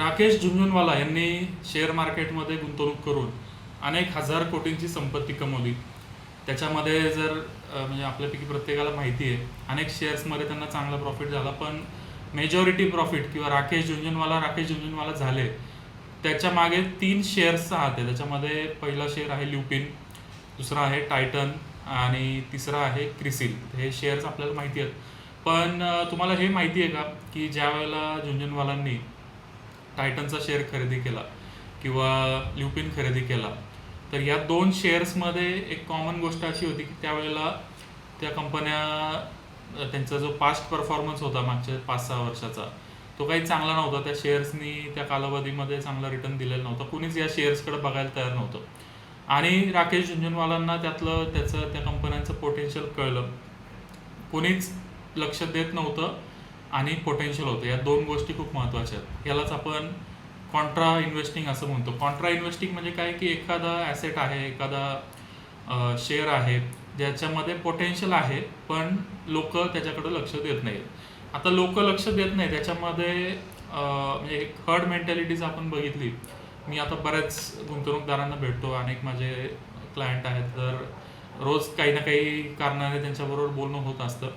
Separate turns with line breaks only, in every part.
राकेश झुंझुनवाला यांनी शेअर मार्केटमध्ये गुंतवणूक करून अनेक हजार कोटींची संपत्ती कमवली. त्याच्यामध्ये जर म्हणजे आपल्यापैकी प्रत्येकाला माहिती आहे अनेक शेअर्समध्ये त्यांना चांगला प्रॉफिट झाला पण मेजॉरिटी प्रॉफिट किंवा राकेश झुंझुनवाला राकेश झुंझुनवाला झाले. त्याच्यामागे तीन शेअर्सचा हात आहे त्याच्यामध्ये पहिला शेअर आहे ल्युपिन दुसरा आहे टायटन आणि तिसरा आहे क्रिसिल हे शेअर्स आपल्याला माहिती आहेत. पण तुम्हाला हे माहिती आहे का की ज्या वेळेला झुंझुनवालांनी टायटनचा शेअर खरेदी केला किंवा ल्युपिन खरेदी केला. तर या दोन शेअर्समध्ये एक कॉमन गोष्ट अशी होती की त्यावेळेला त्या कंपन्या त्यांचा जो पास्ट परफॉर्मन्स होता मागच्या पाच सहा वर्षाचा तो काही चांगला नव्हता. त्या शेअर्सनी त्या कालावधीमध्ये चांगला रिटर्न दिलेला नव्हता. कुणीच या शेअर्सकडे बघायला तयार नव्हतं. आणि राकेश झुंझुनवालांना त्यातलं त्याचं त्या कंपन्यांचं पोटेन्शियल कळलं. कोणीच लक्ष देत नव्हतं. आणि पोटेन्शियल होतं. या दोन गोष्टी खूप महत्त्वाच्या आहेत. यालाच आपण कॉन्ट्रा इन्व्हेस्टिंग असं म्हणतो. कॉन्ट्रा इन्व्हेस्टिंग म्हणजे काय? की एखादा ॲसेट आहे एखादा शेअर आहे ज्याच्यामध्ये पोटेन्शियल आहे पण लोक त्याच्याकडे लक्ष देत नाहीत. आता लोक लक्ष देत नाही त्याच्यामध्ये म्हणजे एक हर्ड मेंटॅलिटीज आपण बघितली. मी आता बऱ्याच गुंतवणूकदारांना भेटतो. अनेक माझे क्लायंट आहेत. तर रोज काही ना काही कारणाने त्यांच्याबरोबर बोलणं होत असतं.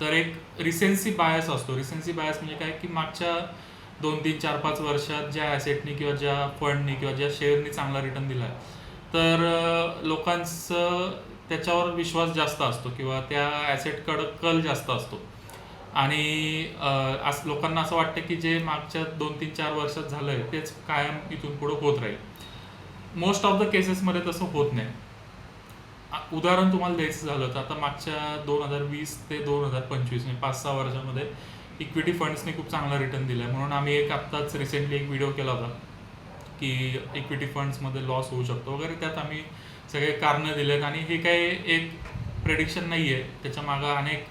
तर एक रिसेन्सी बायस असतो. रिसेन्सी बायस म्हणजे काय? की मागच्या दोन तीन चार पाच वर्षात ज्या ॲसेटनी किंवा ज्या फंडनी किंवा ज्या शेअरनी चांगला रिटर्न दिला तर लोकांचं त्याच्यावर विश्वास जास्त असतो किंवा त्या ॲसेटकडं कल जास्त असतो. आणि असं अस लोकांना असं वाटतं की जे मागच्या दोन तीन चार वर्षात झालं आहे तेच कायम इथून पुढं होत राहील. मोस्ट ऑफ द केसेसमध्ये तसं होत नाही. उदाहरण तुम्हाला द्यायचं झालं तर आता मागच्या दोन हजार वीस ते दोन हजार पंचवीस म्हणजे पाच सहा वर्षामध्ये इक्विटी फंड्सने खूप चांगला रिटर्न दिला आहे म्हणून आम्ही एक आत्ताच रिसेंटली एक व्हिडिओ केला होता की इक्विटी फंड्समध्ये लॉस होऊ शकतो वगैरे. त्यात आम्ही सगळे कारणं दिलेत आणि हे काही एक प्रेडिक्शन नाही आहे त्याच्या मागं अनेक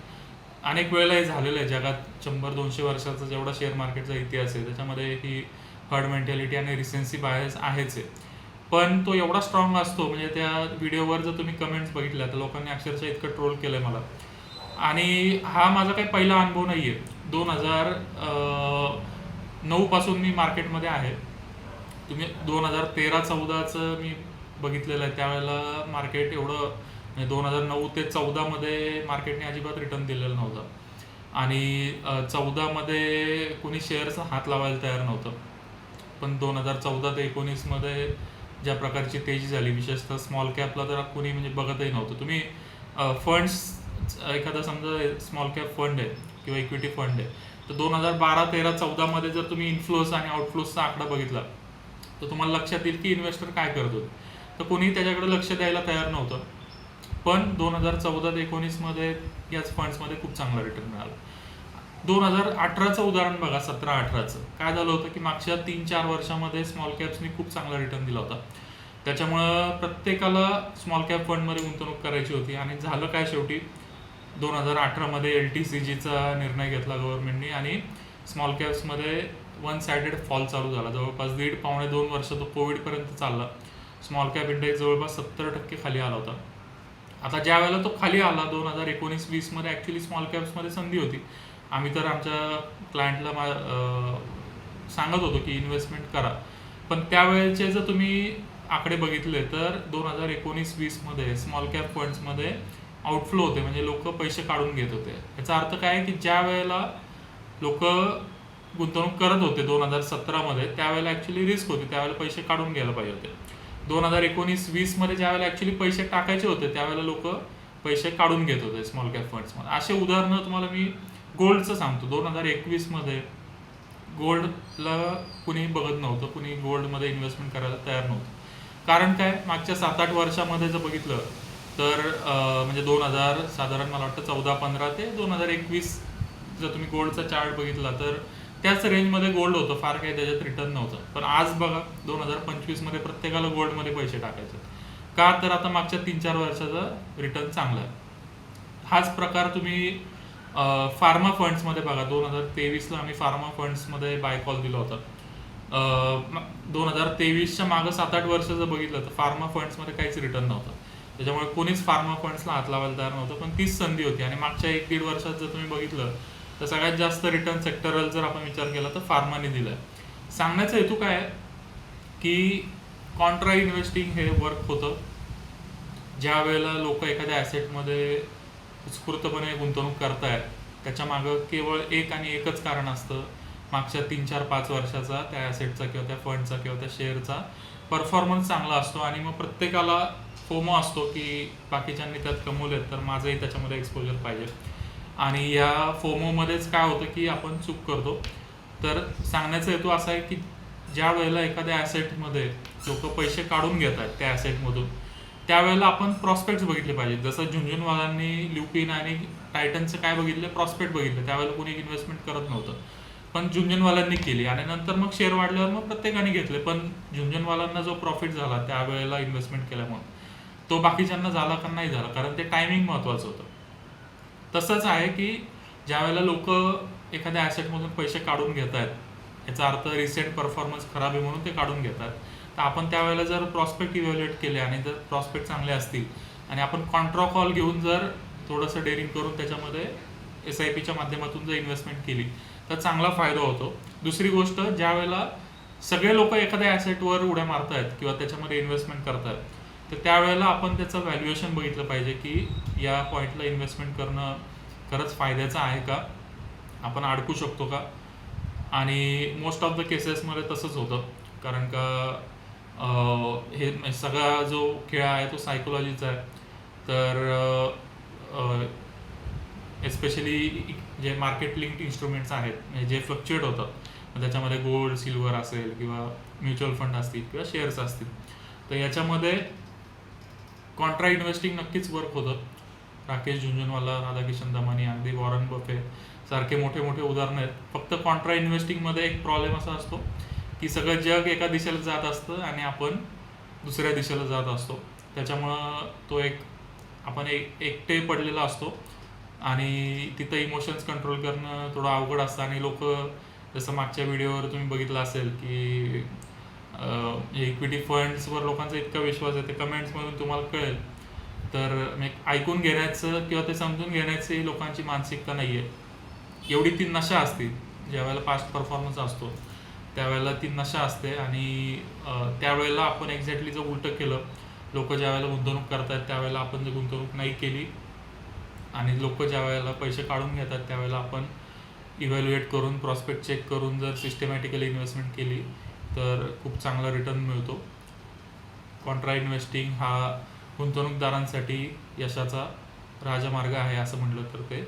अनेक वेळेला हे झालेलं आहे. जगात शंभर दोनशे वर्षाचा जेवढा शेअर मार्केटचा इतिहास आहे त्याच्यामध्ये ही हर्ड मेंटॅलिटी आणि रिसेन्सी बायस आहेच आहे. पण तो एवढा स्ट्रॉंग असतो म्हणजे त्या व्हिडिओवर जर तुम्ही कमेंट्स बघितल्या तर लोकांनी अक्षरशः इतकं ट्रोल केलं मला. आणि हा माझा काही पहिला अनुभव नाही आहे दोन हजार नऊपासून मी मार्केटमध्ये आहे. तुम्ही दोन हजार तेरा चौदाचं मी बघितलेलं आहे. त्यावेळेला मार्केट एवढं म्हणजे दोन हजार नऊ ते चौदामध्ये मार्केटने अजिबात रिटर्न दिलेलं नव्हतं. आणि चौदामध्ये कुणी शेअर्स हात लावायला तयार नव्हतं. पण दोन हजार चौदा ते एकोणीसमध्ये ज्या प्रकारची तेजी झाली विशेषतः स्मॉल कॅपला तर कुणी म्हणजे बघतही नव्हतं. तुम्ही फंड्स एखादा समजा स्मॉल कॅप फंड आहे किंवा इक्विटी फंड आहे तर दोन हजार बारा तेरा चौदामध्ये जर तुम्ही इन्फ्लोज आणि आउटफ्लोजचा आकडा बघितला तर तुम्हाला लक्षात येईल की इन्व्हेस्टर काय करत होते. तर कोणी त्याच्याकडे लक्ष द्यायला तयार नव्हतं. पण दोन हजार चौदा ते एकोणीसमध्ये याच फंड्समध्ये खूप चांगला रिटर्न मिळाला. दोन हजार अठराचं उदाहरण बघा सतरा अठराचं. काय झालं होतं की मागच्या तीन चार वर्षामध्ये स्मॉल कॅप्सनी खूप चांगला रिटर्न दिला होता. त्याच्यामुळं प्रत्येकाला स्मॉल कॅप फंडमध्ये गुंतवणूक करायची होती आणि झालं काय शेवटी? दोन हजार अठरामध्ये एल टी सी जीचा निर्णय घेतला गव्हर्नमेंटनी आणि स्मॉल कॅप्समध्ये वन सायडेड फॉल चालू झाला. जवळपास दीड पावणे दोन वर्ष तो कोविडपर्यंत चालला. स्मॉल कॅप इंडेक्स जवळपास सत्तर टक्के खाली आला होता. आता ज्या वेळेला तो खाली आला दोन हजार एकोणीस वीसमध्ये ॲक्च्युली स्मॉल कॅप्समध्ये संधी होती. आम्ही तर आमच्या क्लायंटला मा सांगत होतो की इन्व्हेस्टमेंट करा. पण त्यावेळेचे जर तुम्ही आकडे बघितले तर दोन हजार एकोणीस वीसमध्ये स्मॉल कॅप फंड्समध्ये आउटफ्लो होते. म्हणजे लोक पैसे काढून घेत होते. याचा अर्थ काय आहे की ज्या वेळेला लोक गुंतवणूक करत होते दोन हजार सतरामध्ये त्यावेळेला ॲक्च्युली रिस्क होती. त्यावेळेला पैसे काढून घ्यायला पाहिजे होते. दोन हजार एकोणीस वीसमध्ये ज्यावेळेला ॲक्च्युली पैसे टाकायचे होते त्यावेळेला लोक पैसे काढून घेत होते स्मॉल कॅप फंड्समध्ये असे उदाहरणं तुम्हाला मी गोल्डचं सांगतो. दोन हजार एकवीसमध्ये गोल्डला कुणी बघत नव्हतं. कुणी गोल्डमध्ये इन्व्हेस्टमेंट करायला तयार नव्हतं. कारण काय? मागच्या सात आठ वर्षामध्ये जर बघितलं तर म्हणजे दोन हजार साधारण मला वाटतं चौदा पंधरा ते दोन हजार एकवीस जर तुम्ही गोल्डचा चार्ट बघितला तर त्याच रेंजमध्ये गोल्ड होतं. फार काही त्याच्यात रिटर्न नव्हतं. पण आज बघा दोन हजार पंचवीसमध्ये प्रत्येकाला गोल्डमध्ये पैसे टाकायचे. का? तर आता मागच्या तीन चार वर्षाचा रिटर्न चांगला आहे. हाच प्रकार तुम्ही फार्मा फंड्समध्ये बघा दोन हजार तेवीसला आम्ही फार्मा फंड्समध्ये बाय कॉल दिला होता. दोन हजार तेवीसच्या मागं सात आठ वर्ष जर बघितलं तर फार्मा फंड्समध्ये काहीच रिटर्न नव्हतं. त्याच्यामुळे कोणीच फार्मा फंड्सला हात लावायला तयार नव्हतं पण तीच संधी होती. आणि मागच्या एक दीड वर्षात जर तुम्ही बघितलं तर सगळ्यात जास्त रिटर्न सेक्टरल जर आपण विचार केला तर फार्माने आहे सांगण्याचा हेतू काय आहे? की कॉन्ट्रा इन्व्हेस्टिंग हे वर्क होतं. ज्या वेळेला लोक एखाद्या ॲसेटमध्ये उत्स्फूर्तपणे गुंतवणूक करतायत. त्याच्या मागं केवळ एक आणि एकच कारण असतं. मागच्या तीन चार पाच वर्षाचा त्या ॲसेटचा किंवा त्या फंडचा किंवा त्या शेअरचा परफॉर्मन्स चांगला असतो आणि मग प्रत्येकाला फोमो असतो की बाकीच्यांनी त्यात कमवलेत तर माझंही त्याच्यामध्ये एक्सपोजर पाहिजे. आणि या फोमोमध्येच काय होतं की आपण चूक करतो. तर सांगण्याचा हेतू असा आहे की ज्या वेळेला एखाद्या ॲसेटमध्ये लोक पैसे काढून घेत आहेत त्या ॲसेटमधून त्यावेळेला आपण प्रॉस्पेक्ट्स बघितले पाहिजे जसं झुंझुनवालांनी ल्युपिन आणि टायटनचं काय बघितलं? प्रॉस्पेक्ट बघितलं. त्यावेळेला कोणी इन्व्हेस्टमेंट करत नव्हतं. पण झुंझुनवाल्यांनी केली आणि नंतर मग शेअर वाढल्यावर मग प्रत्येकाने घेतले. पण झुंझुनवाल्यांना जो प्रॉफिट झाला त्यावेळेला इन्व्हेस्टमेंट केल्यामुळे. तो बाकीच्यांना झाला का नाही झाला? कारण ते टायमिंग महत्वाचं होतं. तसंच आहे की ज्या वेळेला लोक एखाद्या ॲसेटमधून पैसे काढून घेत आहेत याचा अर्थ रिसेंट परफॉर्मन्स खराब आहे म्हणून ते काढून घेतात. तर आपण त्यावेळेला जर प्रॉस्पेक्ट इव्हॅल्युएट केले आणि जर प्रॉस्पेक्ट चांगले असतील आणि आपण कॉन्ट्रा कॉल घेऊन जर थोडंसं डेअरिंग करून त्याच्यामध्ये एस आय पीच्या माध्यमातून जर इन्व्हेस्टमेंट केली तर चांगला फायदा होतो. दुसरी गोष्ट ज्या वेळेला सगळे लोक एखाद्या ॲसेटवर उड्या मारतायत किंवा त्याच्यामध्ये इन्व्हेस्टमेंट करतायत तर त्यावेळेला आपण त्याचं व्हॅल्युएशन बघितलं पाहिजे की या पॉईंटला इन्व्हेस्टमेंट करणं खरंच फायद्याचं आहे का? आपण अडकू शकतो का? आणि मोस्ट ऑफ द केसेसमध्ये तसंच होतं. कारण का हे म्हणजे सगळा जो खेळ आहे तो सायकोलॉजीचा आहे. तर एस्पेशली जे मार्केट लिंक्ड इन्स्ट्रुमेंट्स आहेत म्हणजे जे फ्लक्च्युएट होतात त्याच्यामध्ये गोल्ड सिल्वर असेल किंवा म्युच्युअल फंड असतील किंवा शेअर्स असतील. तर याच्यामध्ये कॉन्ट्रा इन्व्हेस्टिंग नक्कीच वर्क होतं. राकेश झुंझुनवाला राधाकिशन दमानी अगदी वॉरन बफे सारखे मोठे मोठे उदाहरणं आहेत. फक्त कॉन्ट्रा इन्व्हेस्टिंगमध्ये एक प्रॉब्लेम असा असतो की सगळं जग एका दिशेला जात असतं आणि आपण दुसऱ्या दिशेला जात असतो. त्याच्यामुळं तो एक आपण एक एकटे पडलेला असतो आणि तिथं इमोशन्स कंट्रोल करणं थोडं अवघड असतं. आणि लोक जसं मागच्या व्हिडिओवर तुम्ही बघितलं असेल की इक्विटी फंड्सवर लोकांचा इतका विश्वास आहे ते कमेंट्समधून तुम्हाला कळेल. तर ऐकून घेण्याचं किंवा ते समजून घेण्याची लोकांची मानसिकता नाही आहे एवढी ती नशा असते. ज्यावेळेला पास्ट परफॉर्मन्स असतो त्यावेळेला ती नशा असते आणि त्यावेळेला आपण एक्झॅक्टली जर उलटं केलं लोक ज्यावेळेला गुंतवणूक करतात त्यावेळेला आपण जर गुंतवणूक नाही केली आणि लोक ज्या वेळेला पैसे काढून घेतात त्यावेळेला आपण इव्हॅल्युएट करून प्रॉस्पेक्ट चेक करून जर सिस्टमॅटिकली इन्व्हेस्टमेंट केली तर खूप चांगला रिटर्न मिळतो. कॉन्ट्रा इन्व्हेस्टिंग हा गुंतवणूकदारांसाठी यशाचा राजमार्ग आहे असं म्हटलं तर ते.